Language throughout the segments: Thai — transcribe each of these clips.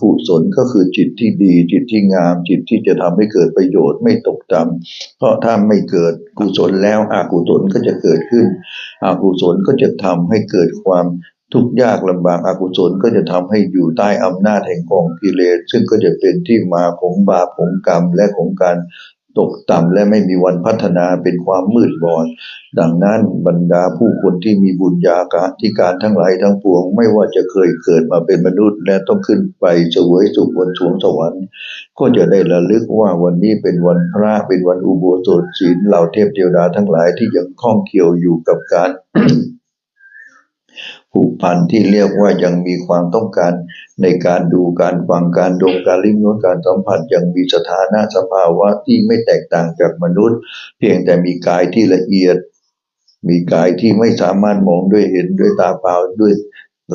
กุศลก็คือจิตที่ดี จิตที่งาม จิตที่จะทำให้เกิดประโยชน์ไม่ตกต่ำเพราะถ้าไม่เกิดกุศลแล้วอกุศลก็จะเกิดขึ้นอกุศลก็จะทำให้เกิดความทุกข์ยากลำบากอากุศลก็จะทำให้อยู่ใต้อำนาจแห่งกองกิเลสซึ่งก็จะเป็นที่มาของบาปของกรรมและของการ ตกต่ำและไม่มีวันพัฒนาเป็นความมืดบอด ดังนั้นบรรดาผู้คนที่มีบุญญาธิการทั้งหลายทั้งปวง ไม่ว่าจะเคยเกิดมาเป็นมนุษย์และต้องขึ้นไปเสวยสุขบนสวงสวรรค์ ก็จะได้ระลึกว่าวันนี้เป็นวันพระเป็นวันอุโบสถศีลเหล่าเทพเทวดาทั้งหลายที่ยังคล้องเกี่ยวอยู่กับการ ผูกพันที่เรียกว่ายังมีความต้องการในการดูการฟังการดมการลิ้มรสการสัมผัสยังมีสถานะสภาวะที่ไม่แตกต่างจากมนุษย์ เพียงแต่มีกายที่ละเอียด มีกายที่ไม่สามารถมองด้วยเห็นด้วยตาเปล่าด้วย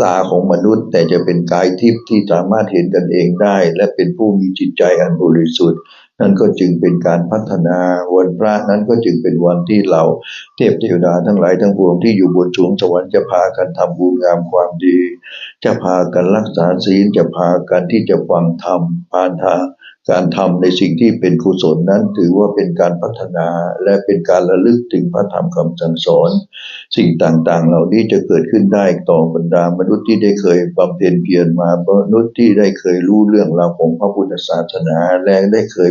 ตาของมนุษย์ แต่จะเป็นกายทิพย์ที่สามารถเห็นกันเองได้ และเป็นผู้มีจิตใจอันบริสุทธิ์ นั่นก็จึงเป็นการพัฒนาวันพระนั้นก็จึงเป็นวันที่เราเทพเทวดาทั้งหลายทั้งปวงที่อยู่บนสูงสวรรค์จะพากันทำบุญงามความดี จะพากันรักษาศีลจะพากันที่จะฟังธรรมพานทาง การทำในสิ่งที่เป็นกุศลนั้นถือว่าเป็นการพัฒนาและเป็นการระลึกถึงพระธรรมคำสั่งสอน สิ่งต่างๆ เหล่านี้จะเกิดขึ้นได้ต่อบรรดามนุษย์ที่ได้เคยบำเพ็ญเพียรมามนุษย์ที่ได้เคยรู้เรื่องราวของพระพุทธศาสนาและได้เคย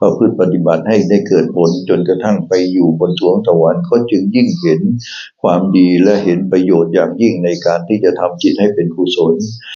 ประพฤติปฏิบัติให้ได้เกิดผลจนกระทั่งไปอยู่บนสวงสวรรค์ก็จึงยิ่งเห็นความดีและเห็นประโยชน์อย่างยิ่งในการที่จะทำจิตให้เป็นกุศล